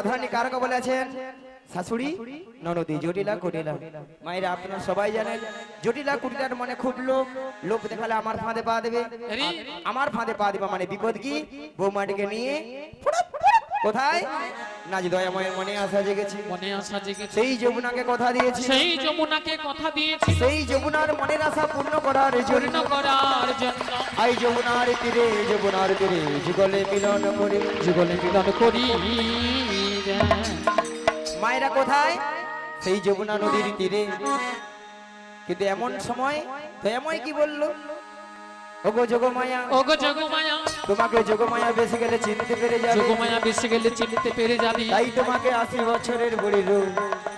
রাধারানী কারকে বলেছেন শাশুড়ি ননদি জটিলা কুটিলা। মায়েরা আপনারা সবাই জানেন জটিলা কুটিলার মনে খুব লোভ। লোভ দেখালে আমার ফাঁদে পা দেবে। আমার ফাঁদে পা দিবা মানে বিপদ কি? বৌমাটিকে নিয়ে কোথায়? নাচ দয়াময়ের মনে জেগেছে। মনে জেগেছে। সেই যমুনাকে কথা দিয়েছি। সেই যমুনাকে কথা দিয়েছিল সেই যমুনার মনের আশা পূর্ণ করার জন্য। করার জন্য। আই যমুনার তীরে যমুনার তীরে যুগলে মিলন করে যুগলে মিলন করি। মায়েরা কোথায়? সেই যমুনা নদীর তীরে। কিন্তু এমন সময় দয়াময় কি বলল? ওগো যোগমায়া ওগো যোগমায়া তোমাকে যোগমায়া বেশি গেলে চিনতে পেরে যাবে। যোগমায়া বেশি গেলে চিনতে পেরে যাবি। তাই তোমাকে আশি বছরের বুড়ি রূপ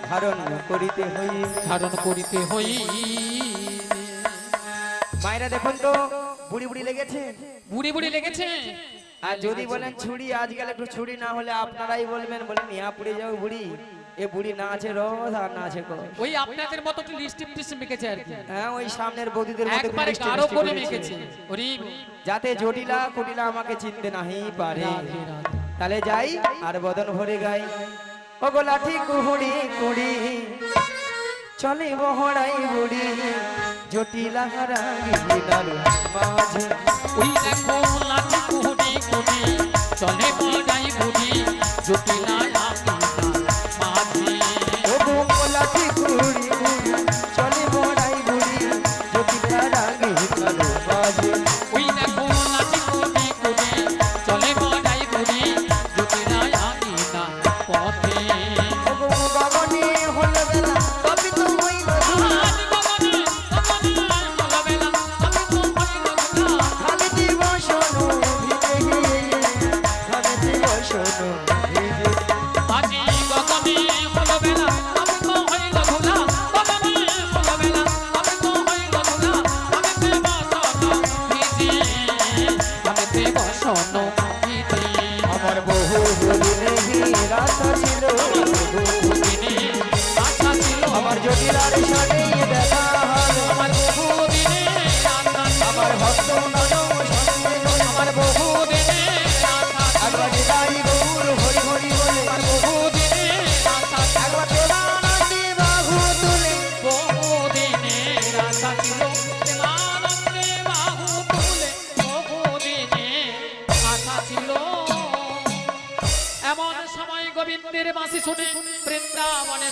ধারণ করিতে হই। ধারণ করিতে হই। মায়েরা দেখুন তো বুড়ি বুড়ি লেগেছে? বুড়ি বুড়ি লেগেছে? আর যদি বলেন ছুরি আজকাল একটু ছুরি না হলে আপনারাই বলবেন বলে নিয়া পুড়ে যাও বুড়ি। এ বুড়ি না আছে রোজ আর না আছে কর ওই আপনাদের মতো একটু লিস্টিপ টিস্টিপ মেখেছে আর কি। হ্যাঁ ওই সামনের বৌদিদের মতো একবারে মিষ্টি করে মেখেছে। ওরে যাতে জটিলা কুটিলা আমাকে চিনতে নাহি পারে। তাহলে যাই আর বদন ভরে গাই। ও গো লাঠি কুহুড়ি কুড়ি চলে বহড়াই বুড়ি। জটিলা রাগিনার মাঝে। ওই দেখো লাঠি কুহুনি কুনি চলে বড়াই বুড়ি জটিলা চলে বহড়াই বুড়ি জটিলা রাগিনার মাঝে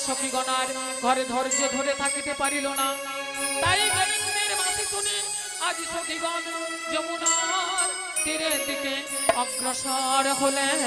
সখীগণার ঘরে ধৈর্য ধরে থাকিতে পারিল না। তাই গোবিন্দের বাঁশি শুনে আজ সখীগণ যমুনার তীরের দিকে অগ্রসর হলেন।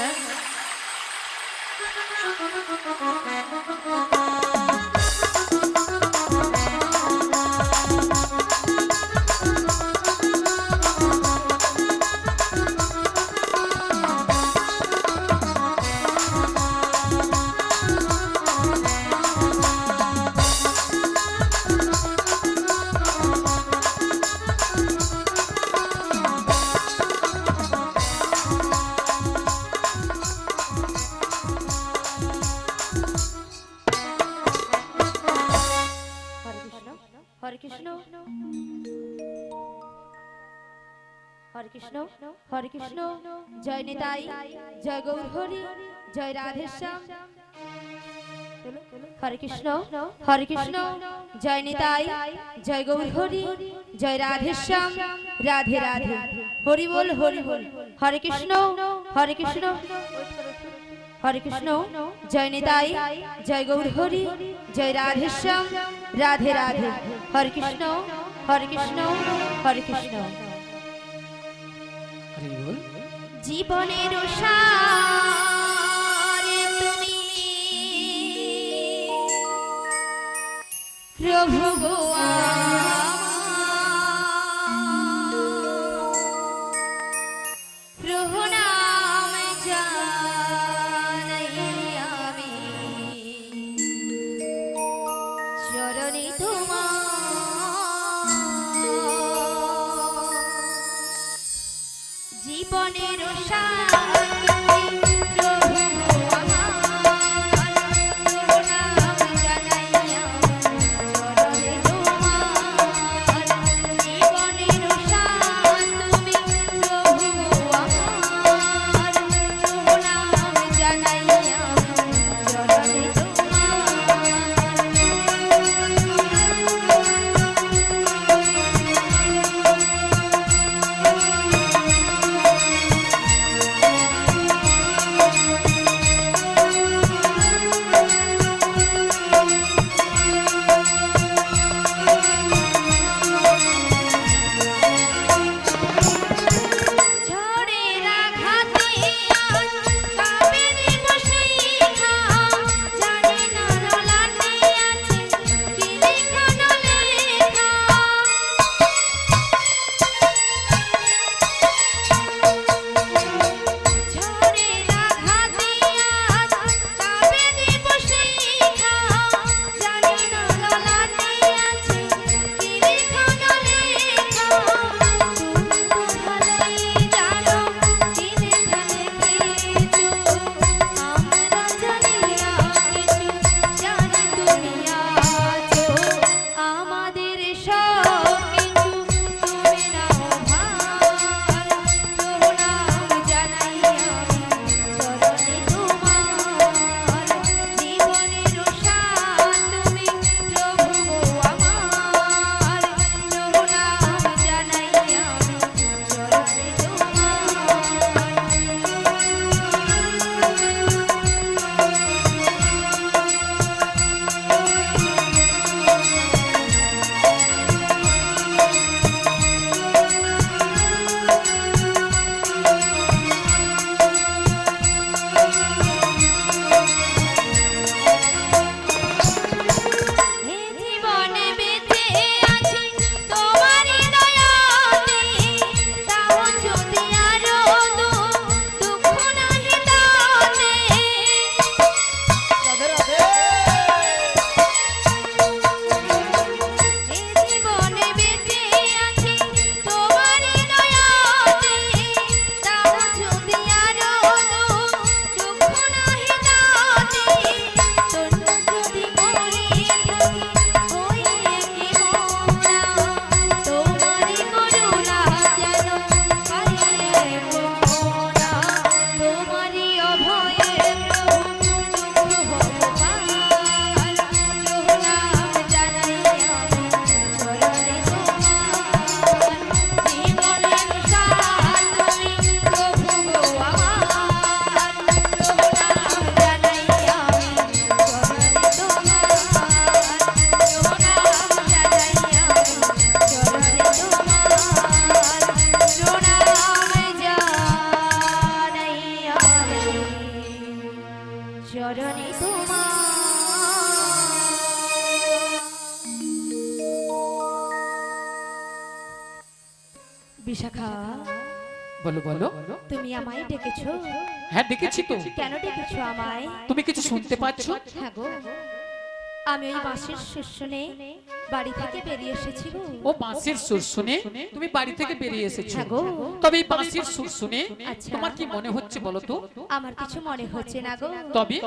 হরে কৃষ্ণ হরে কৃষ্ণ জয় নিতাই, জয় গৌর হরি জয় রাধেশ্যাম। হরে কৃষ্ণ হরে কৃষ্ণ জয় নিতাই, জয় জয় রাধেশ্যাম, রাধে রাধে। হরি বল হরি বল। হরে কৃষ্ণ হরে কৃষ্ণ হরে কৃষ্ণ জয় নিতাই, জয় গৌর হরি জয় রাধেশ্যাম, রাধে রাধে। হরে কৃষ্ণ হরে কৃষ্ণ হরে কৃষ্ণ জীবনের তুমি প্রভু গো চরণে বিশাখা বলো বলো। তুমি আমায় ডেকেছো। হ্যাঁ ডেকেছি তো। কেন ডেকেছো আমায়? তুমি কিছু শুনতে পাচ্ছ? হ্যাঁ গো। আমি ওই বাঁশের শস্য বাড়ি থেকে বেরিয়ে এসেছি গো। ও বাঁশির সুর শুনে তুমি বাড়ি থেকে বেরিয়ে এসেছ। হ্যাঁ গো। তবে এই বাঁশির সুর শুনে আচ্ছা। তোমার কি মনে হচ্ছে বলো তো? আমার কিছু মনে হচ্ছে না গো। তবে?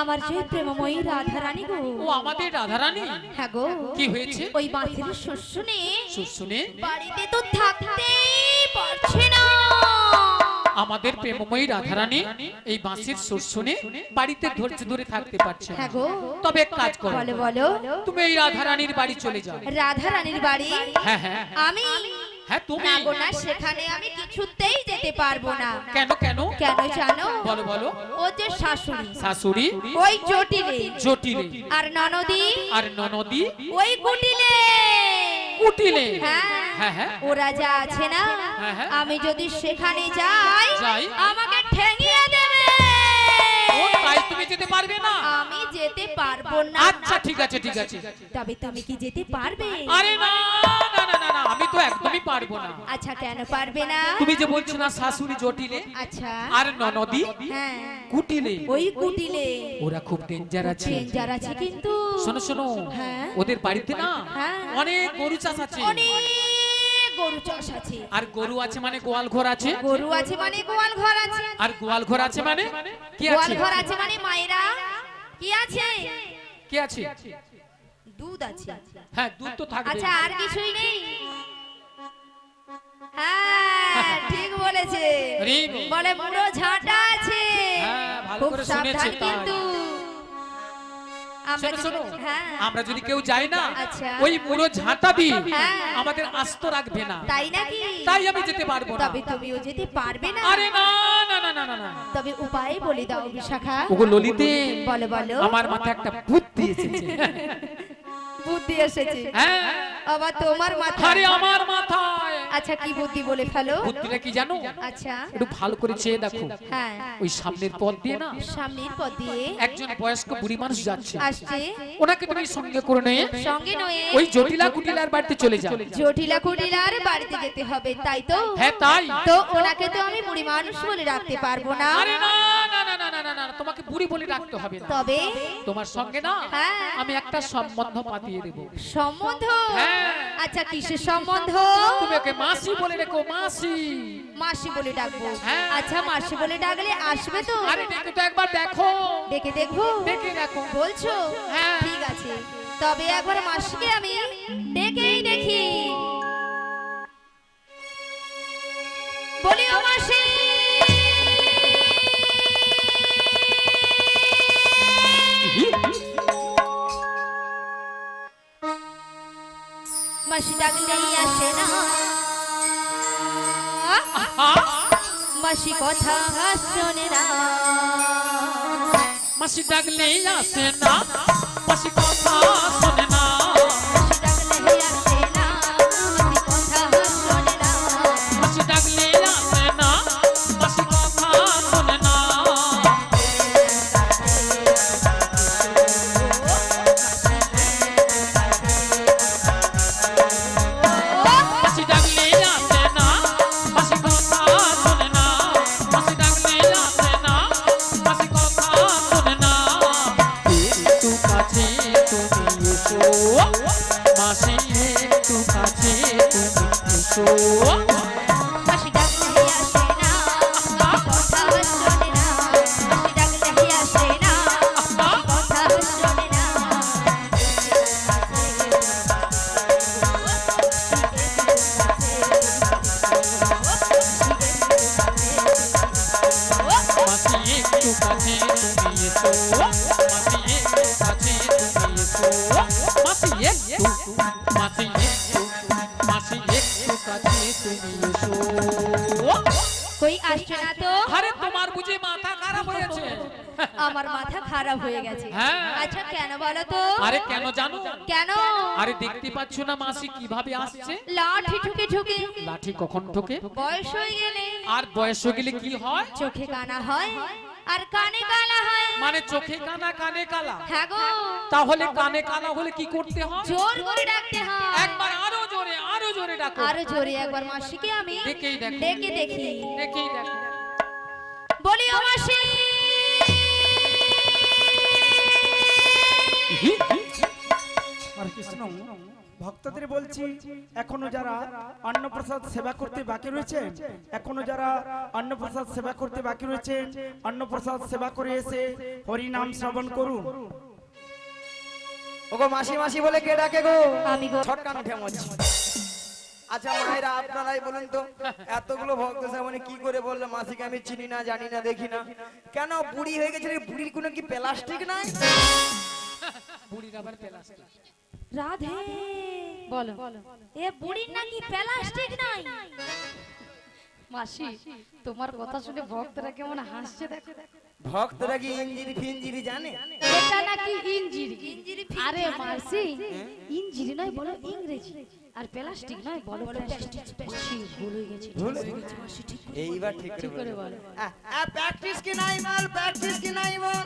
আমার যে প্রেমময়ী রাধা রানী গো। ও আমাদের রাধারানী? হ্যাঁ গো। কি হয়েছে? ওই বাঁশির সুর শুনে সুর শুনে? বাড়িতে তো থাকতেই পারছে আমাদের প্রেমময়ী রাধারানী এই বাঁশির সুর শুনে বাড়িতে ধৈর্য ধরে থাকতে পারছে। হ্যাঁ তবে এক কাজ করো। বলো বলো। তুমি এই রাধারানীর বাড়ি চলে যাও। রাধা রানীর বাড়ি হ্যাঁ হ্যাঁ। আমি? হ্যাঁ তুমি? না গো না সেখানে আমি কিছুতেই যেতে পারব না। কেন কেন? কেন জানো? বলো বলো। ও যে শাশুড়ি। শাশুড়ি? ওই জটিলে। জটিলে। আর ননদি? আর ননদি? ওই কুটিলে। কুটিলে। ও হ্যাঁ হ্যাঁ। ওরা যা আছে না? হ্যাঁ। আমি যদি সেখানে যাই যাই। আমাকে ঠেঙিয়ে দেবে। তাই তুমি যেতে পারবে না। আমি যেতে পারব না। আচ্ছা ঠিক আছে ঠিক আছে। তবে তুমি কি যেতে পারবে? আরে না। না না না না আমি তো একদমই পারব না। আচ্ছা কেন পারবে না? তুমি যে বলছো না শাশুড়ি জটিলে আচ্ছা। আর ননদি হ্যাঁ। কুটিলে ওই কুটিলে। ওরা খুব ডেঞ্জার আছে। ডেঞ্জার আছে কিন্তু। শোনো শোনো। ওদের বাড়িতে না হ্যাঁ। অনেক গরু চাষ আছে। অনেক গরু চাষ আছে। আর গরু আছে মানে গোয়াল ঘর আছে? গরু আছে মানে গোয়াল ঘর আছে। আর গোয়াল ঘর আছে মানে? কি গোয়াল আছে? ঘর আছে মানে মায়েরা। কি আছে? কি আছে? দুধ আছে। হ্যাঁ দুধ তো থাকবে আচ্ছা আর কিছুই নেই? হ্যাঁ ঠিক বলেছে। বলে মুড়ো ঝাঁটা আছে। হ্যাঁ, খুব সাবধান কিন্তু। আমরা যদি- হ্যাঁ। কেউ যাই না আচ্ছা। ওই পুরো ঝাঁটা দি হ্যাঁ। আমাদের আস্ত রাখবে না। তাই নাকি? তাই আমি যেতে পারব না। তবে তুমিও যেতে পারবে না। আরে না না না না না না। তবে উপায় বলে দাও বিশাখা। ওগো ললিতে বলো বলো। আমার মাথায় একটা বুদ্ধি এসেছে বুদ্ধি এসেছে। হ্যাঁ। আবার তোমার মাথা আরে আমার মাথায়। আচ্ছা কি বুদ্ধি বলে ফেলো? বুদ্ধিটা কি জানো? আচ্ছা। একটু ভালো করে চেয়ে দেখো। হ্যাঁ। ওই সামনের পথ দিয়ে না? সামনের পথ দিয়ে। একজন বয়স্ক বুড়ি মানুষ যাচ্ছে। আসছে। ওনাকে তুমি সঙ্গে করে নিয়ে সঙ্গে নয়ে। ওই জটিলা কুটিলার বাড়িতে চলে যাও। জটিলা কুটিলার বাড়িতে যেতে হবে তাই তো? হ্যাঁ তাই। তো ওনাকে তো আমি বুড়ি মানুষ বলে রাখতে পারব না। আরে না তোমাকে বুড়ি বলে রাখতে হবে না। তবে? তোমার সঙ্গে না হ্যাঁ। আমি একটা সম্বন্ধ পাতিয়ে দেব। সম্বন্ধ? হ্যাঁ। আচ্ছা কিসের সম্বন্ধ? তুমি ওকে মাসি বলে রেখো মাসি। মাসি বলে ডাকবো হ্যাঁ। আচ্ছা মাসি বলে ডাকলে আসবে তো? আরে দেখে তো একবার দেখো। ডেকে দেখব দেখে দেখো। বলছো? হ্যাঁ। ঠিক আছে। তবে একবার মাসিকে আমি মাসি ডাকলেই আসে না? মাসি কথা শোনে না মাসি ডাকলেই আসে না মাসি কথা কই আসছে না তো? আরে তোমার বুঝি মাথা খারাপ হয়েছে। আমার মাথা খারাপ হয়ে গেছে। হ্যাঁ। আচ্ছা কেন বলো তো? আরে কেন জানো? কেন? আরে দেখতে পাচ্ছ না মাসি কীভাবে আসছে? লাঠি ঠুকে ঠুকে। লাঠি কখন ঠোকে? বয়স হয়ে গেলে। আর বয়স হয়ে গেলে কি হয়? চোখে কানা হয়। আর কানে কালা হয়। মানে চোখে কানা কানে কালা। হ্যাঁ গো। তাহলে কানে কালা হলে কি করতে হয়? জোর করে ডাকতে হয়। একবার আরও জোরে আরও জোরে ডাকো। আরও জোরে একবার মাসিকে আমি ডেকেই দেখো। ডেকে দেখি। দেখেই দেখো। বলি ও মাসি। হরে কৃষ্ণ। ভক্তদের বলছি এখনও যারা অন্নপ্রসাদ সেবা করতে বাকি রয়েছে এখনও যারা অন্নপ্রসাদ সেবা করতে বাকি রয়েছে অন্নপ্রসাদ সেবা করে এসে হরি নাম শ্রবণ করুন। ওগো মাসি মাসি বলে কে ডাকে গো? আমি গো। ছটকান উঠে মরছি আচ্ছা মায়েরা আপনারাই বলুন তো এতগুলো ভক্ত সামনে কি করে বলল? মাসিকে আমি চিনি না জানি না দেখি না। কেন বুড়ি হয়ে গেছে রে, বুড়ির কোনো কি প্লাস্টিক নাই? বুড়ির আবার প্লাস্টিক। রাধে। বলো। এ বুড়ির নাকি প্লাস্টিক নাই? মাসি তোমার কথা শুনে ভক্তরা কেমন হাসছে দেখো। ভক্তরা কি ইঞ্জিরি ফিঞ্জিরি জানে? এটা নাকি ইঞ্জিরি? আরে মাসি। ইঞ্জিরি নয় বলো ইংরেজি। আর প্লাস্টিক নয় বলো প্লাস্টিক মাসি ভুল গেছে ভুল? গেছে। এইবার ঠিক করে বলো। প্র্যাকটিস কি নাই বল প্র্যাকটিস কি নাই বল?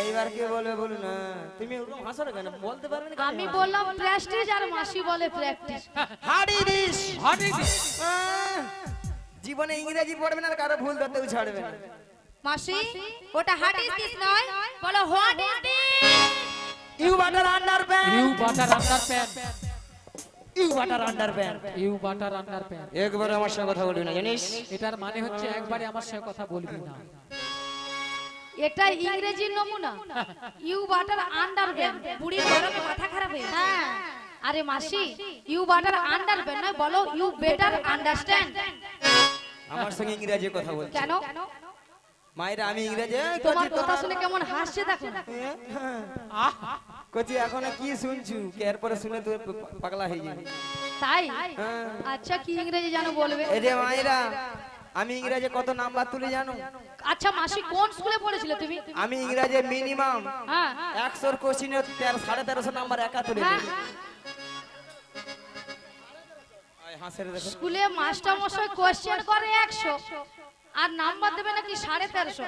এইবার কি বলবে বলুন না? তুমি ওরকম হাসো না কেন? বলতে পারবে না আমি বললাম প্লাস্টিক আর মাসি বলে প্র্যাকটিস হাড়ি দিস। Hare this. জীবনে ইংরেজি পড়বে না আর কারও ভুল ধরতেও ছাড়বে না। মাসি ওটা হাট ইস দিস নয় বলো what is this. You butter under you pant butter under pant. You butter under pant you butter under pant একবার আমার সঙ্গে কথা বলবি না জানিস? এটার মানে হচ্ছে একবারে আমার সঙ্গে কথা বলবি না। এটা ইংরেজির নমুনা। ইউ বাটার আন্ডার বুড়ির গরমে মাথা খারাপ হয়ে হ্যাঁ। আরে মাসি ইউ বাটার আন্ডার নয় বলো ইউ বেটার আন্ডারস্ট্যান্ড আমার সঙ্গে ইংরেজি কথা বলছি। কেন? মায়েরা আমি ইংরেজি তোমার কথা শুনে কেমন হাসছে দেখো। আহ। কচি এখন কি শুনছু? কে এরপরে শুনে তুই পাগলা হয়ে যাবি তাই? হ্যাঁ। আচ্ছা কি ইংরেজি জানো বলবে? এই যে মায়েরা আমি ইংরেজি কত নাম্বার তুলি জানো? আচ্ছা মাসি কোন স্কুলে পড়েছিলে তুমি? আমি ইংরেজি মিনিমাম হ্যাঁ। একশোর কোশ্চিনে তেরো সাড়ে তেরোশো নাম্বার একা তুলে হ্যাঁ। স্কুলে মাস্টার মশাই কোশ্চেন করে একশো। আর নাম্বার দেবে নাকি সাড়ে তেরোশো?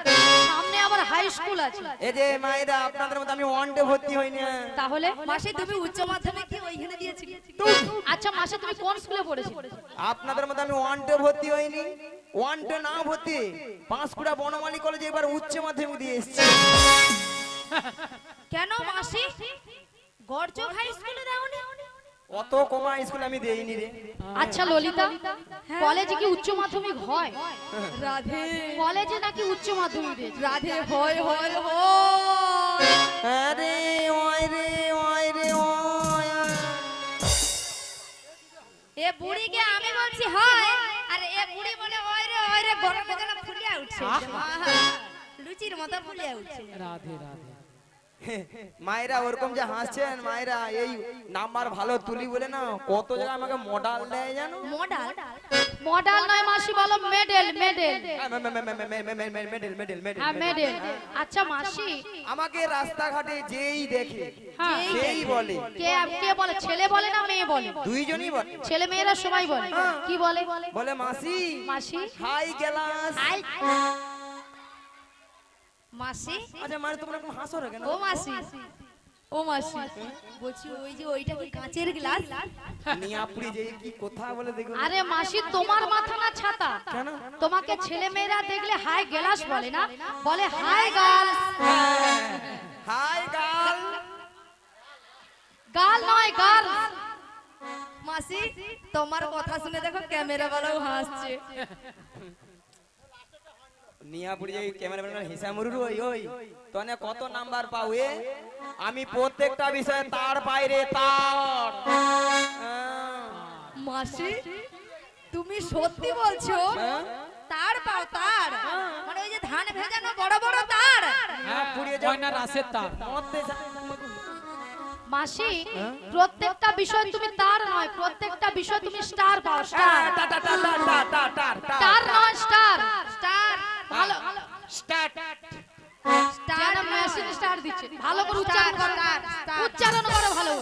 সামনে আবার হাই স্কুল আছে। এই যে মায়েরা আপনাদের মতো আমি ওয়ান ডে ভর্তি হইনি তাহলে মাসি তুমি উচ্চ মাধ্যমিক কি ওইখানে দিয়েছিলে? আচ্ছা মাসে তুমি কোন স্কুলে পড়েছিলে? আপনাদের মতো আমি ওয়ান ডে ভর্তি হইনি। ওয়ান ডে না ভর্তি পাঁশকুড়া বনমালী কলেজে এবার উচ্চ মাধ্যমিক দিয়ে এসেছি। কেন মাসি? গর্জক হাই স্কুলে দাওনি? অত কমা স্কুল আমি দেইনি রে। আচ্ছা ললিতা কলেজে কি উচ্চ মাধ্যমিক হয়? রাধে। কলেজে নাকি উচ্চ মাধ্যমিক দিয়েছে? রাধে হয় হয় হয়। আরে ওই রে ওই রে ওই এ বুড়িকে আমি বলছি হয়। আর এ বুড়ি বলে হয় রে হয় রে গরমে যেন ফুলিয়া উঠছে। লুচির মতো ফুলিয়া উঠছে। রাধে রাধে। মায়েরা ওরকম যে হাসছেন মায়েরা এই নাম্বার ভালো তুলি বলে না কত জায়গায় আমাকে মডাল দেয় জানো? মডাল? মডাল নয় মাসি বলো মেডেল মেডেল। মেডেল মেডেল হ্যাঁ মেডেল। আচ্ছা মাসি। আমাকে রাস্তাঘাটে যেই দেখে হ্যাঁ। সেই বলে। কে কে বলে? ছেলে বলে না মেয়ে বলে? দুইজনই বলে। ছেলে মেয়েরা সবাই বলে। কি বলে? বলে মাসি মাসি? হাই গেলাস মাসি? আচ্ছা মানে তোমরা এরকম হাসো না কেন? ও মাসি। ও মাসি। বলছি ওই যে ওইটা কি কাঁচের গ্লাস? নিয়াপুরি যে কি কথা বলে দেখুন। আরে মাসি তোমার মাথা না ছাতা? কেন? তোমাকে ছেলে মেয়েরা দেখলে হাই গেলাস বলে না? বলে hi girls hi gal. Girl নয় গার্লস মাসি তোমার কথা শুনে দেখো ক্যামেরা বালাও হাসছে। নিয়াপুরি যে ক্যামেরাম্যান ওই ওই তনে কত নাম্বার পাও এ আমি প্রত্যেকটা বিষয়ে তার বাইরে তার হ্যাঁ। মাসি তুমি সত্যি বলছো হ্যাঁ? তার পাও তার মানে ওই যে ধান ভেজানো বড় বড় তার হ্যাঁ, পুড়িয়ে যাও। ময়না রাসের তার মাসি প্রত্যেকটা বিষয় তুমি তার নয় প্রত্যেকটা বিষয় তুমি স্টার পাও স্টার। স্টার নয় স্টার স্টার ভালো। স্টার্ট যেন মেশিন স্টার দিচ্ছে। ভালো করে উচ্চারণ করো। Star, star. উচ্চারণ করো ভালো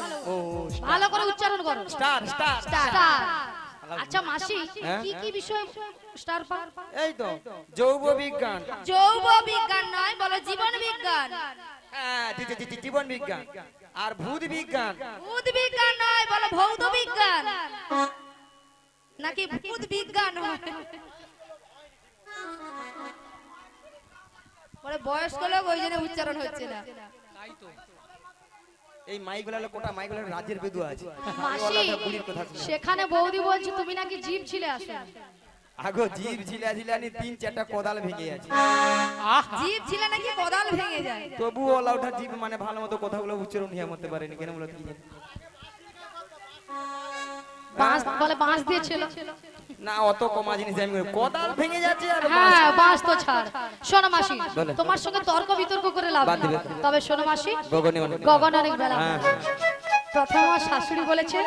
ভালো করে উচ্চারণ করো। স্টার স্টার স্টার আচ্ছা মাসি হ্যাঁ? কি কি বিষয়? স্টার পার এই তো যৌব বিজ্ঞান। যৌব বিজ্ঞান নয় বলো জীবন বিজ্ঞান। হ্যাঁ জীবন বিজ্ঞান। আর ভূত বিজ্ঞান। ভূত বিজ্ঞান নয় বলো ভৌত বিজ্ঞান। নাকি ভূত বিজ্ঞান হয়? বয়স্ক লোক ওই জন্য উচ্চারণ হচ্ছে না। তাই তো। এই মাইগুলো কোটা মাইগুলো হলো রাজ্যের বেদু আছে। মাসি। সেখানে বৌদি বলছে তুমি নাকি জিভ ছিলে আসো আগো জীব ঝিলা ঝিলানি তিন চারটা কোদাল ভেঙে আছে। জীব ছিল নাকি কোদাল ভেঙে যায়? তবু ওলা ওঠা জীব মানে ভালো মতো কথাগুলো উচ্চারণ হিয়া মতে পারেনি কেন বলো কি? বাঁশ বলে বাঁশ দিয়েছিল। না অত কমা জিনিস আমি কোদাল ভেঙে যাচ্ছে আর হ্যাঁ বাঁশ তো ছাড়। শোনো মাসি তোমার সঙ্গে তর্ক বিতর্ক করে লাভ তবে শোনো মাসি গগনে অনেক গগন অনেক বেলা। হ্যাঁ। প্রথম আমার শাশুড়ি বলেছে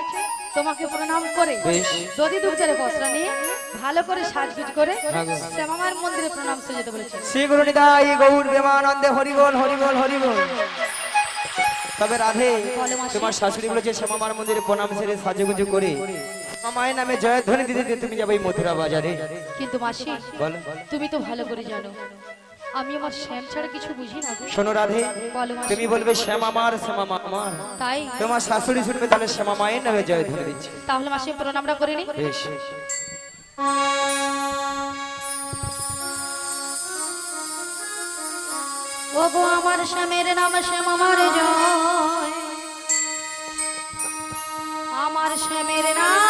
তোমাকে প্রণাম করে। যদি দুপুরে বস্ত্র নিয়ে ভালো করে সাজগুজ করে হ্যাঁ। শ্যামামার মন্দিরে প্রণাম করে যেতে বলেছে। শ্রী গৌর প্রেমানন্দে হরিবল হরিবল হরিবল। তবে রাধে তোমার শাশুড়ি বলেছে শ্যামামার মন্দিরে প্রণাম সেরে সাজুগুজু করে। মায়ের নামে জয়ধ্বনি দিতে দিতে তুমি যাবে মথুরা বাজারে। কিন্তু মাসি বল। তুমি তো ভালো করে জানো আমি আমার শ্যাম ছাড়া কিছু বুঝি না গো। শোনো রাধে বলো তুমি বলবে শ্যামা আমার শ্যামা আমার তাই? তোমার শাশুড়ি শুনবে তাহলে শ্যামা মায়ের নামে জয় জয়ধ্বনি দিচ্ছে। তাহলে মাসি প্রণামটা করে নি। বেশ। ও গো আমার শ্যামের নাম শ্যাম আমার জয়। আমার শ্যামের নাম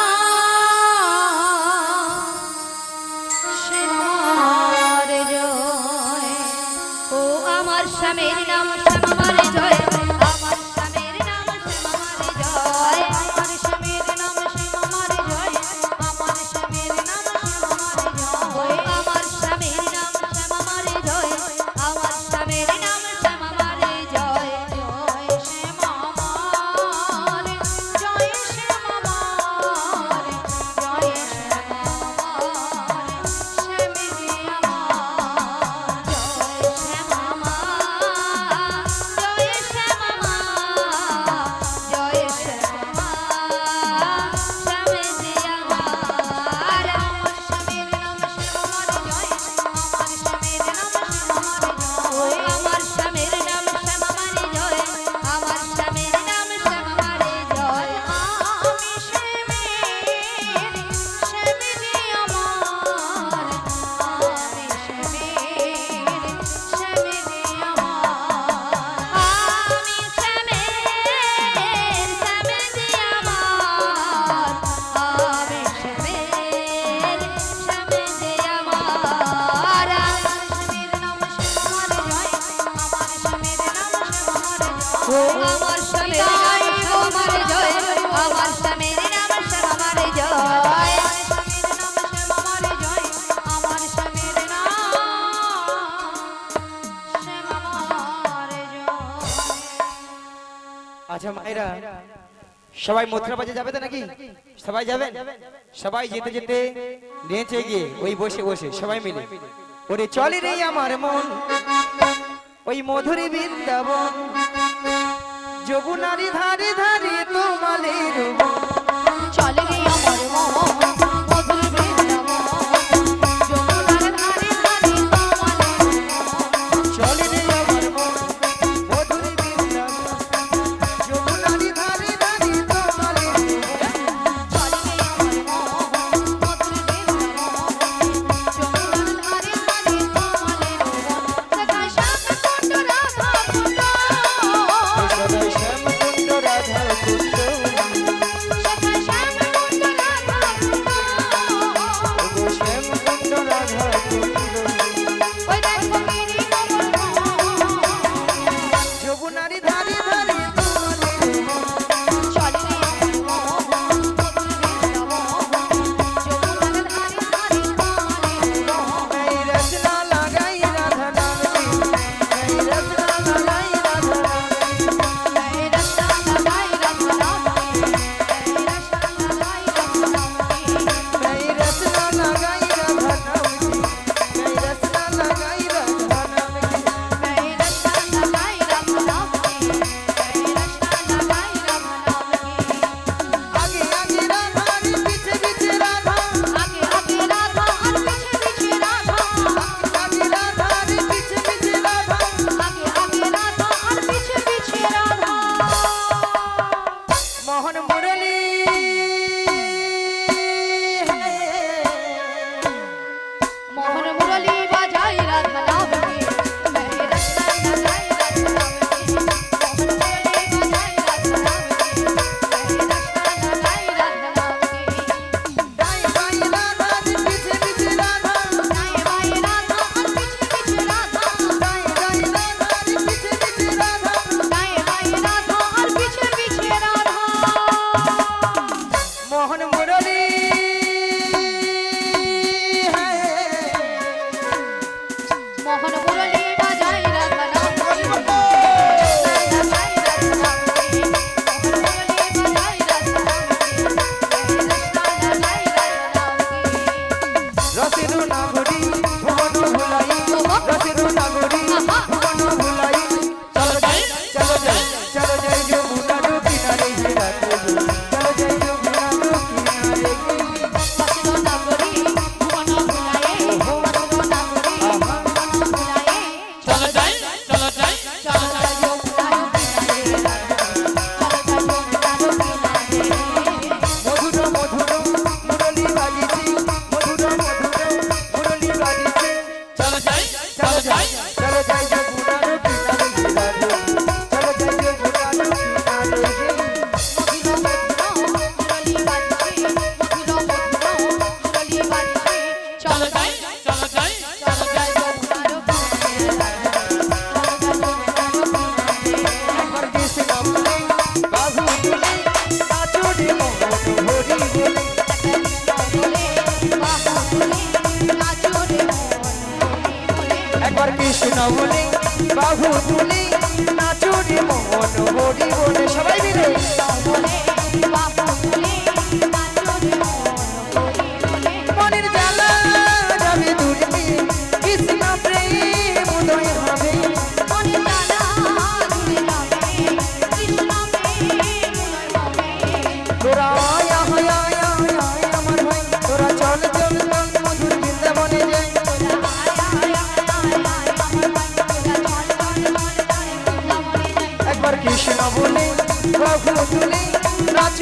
মায়েরা সবাই মথুরা বাজে যাবে তো নাকি? সবাই যাবেন? সবাই যেতে যেতে নেচে গিয়ে ওই বসে বসে সবাই মিলে। ওরে চলে রে আমার মন, ওই মধুরী বৃন্দাবন। যমুনারি ধারে ধারে তোমালের বন।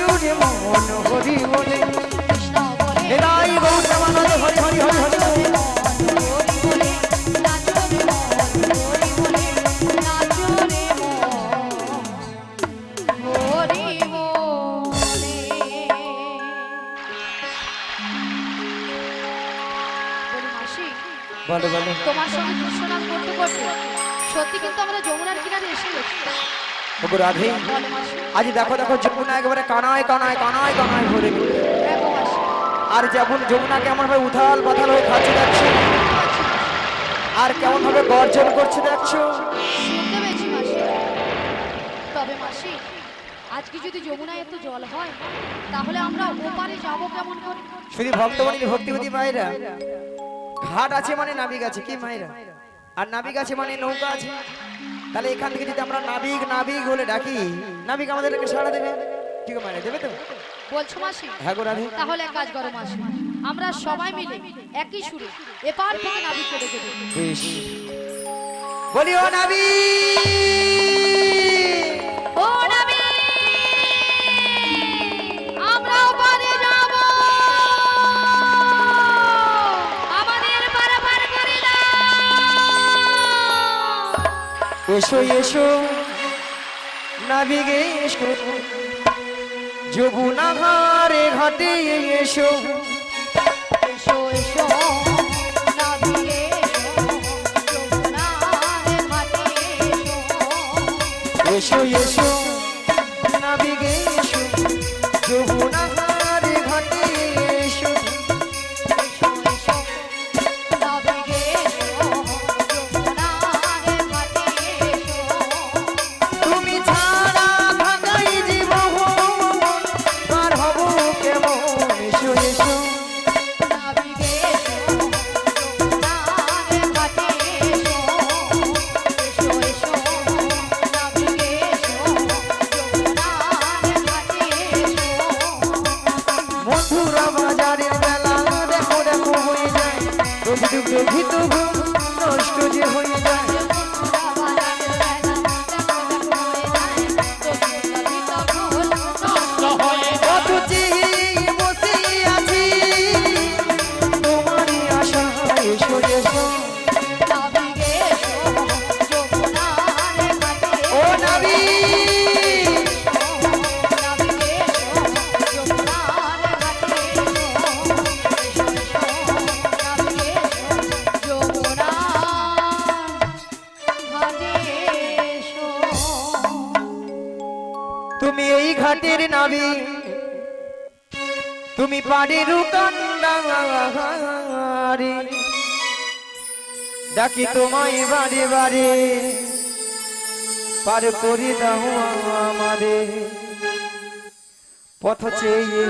গৌরে মন হরি বলে। এরাই গৌরামানন্দ হরি হরি হরি হরি তোমার সঙ্গে দুঃসনাম করতে করতে। সত্যি কিন্তু আমরা যমুনার গো রাধে। আজ দেখো দেখো যমুনা একেবারে কানায় কানায় কানায় কানায় ভরে গেল। আর যেমন কেমন এমনভাবে উথাল পাথাল হয়ে খাচ্ছে যাচ্ছে আর কেমন ভাবে গর্জন করছে দেখছ? আজকে যদি যমুনায় এত জল হয় তাহলে আমরা ওপারে যাব কেমন করে? শুধু ভক্তবাণীর ভক্তিবতী মায়েরা। ঘাট আছে মানে নাবিক আছে কি মায়েরা? আর নাবিক আছে মানে নৌকা আছে। তাহলে এখান থেকে যদি আমরা নাবিক নাবিক বলে ডাকি নাবিক আমাদেরকে সাড়া দেবে? ঠিক মানে দেবে তো? বলছো মাসি? হ্যাঁ গো তাহলে এক কাজ করো মাসি। আমরা সবাই মিলে একই সুরে এপার থেকে নাবিককে ডেকে দেব বলিও নাবিক! এসো এসো। নাবিগে এসো। যমুনা হারে ঘাটে এসো এসো এসো। এসো এসো। কান্ডারি। ডাকি তোমায় বাড়ি বাড়ি পার করি দাও আমারে। পথ চেয়ে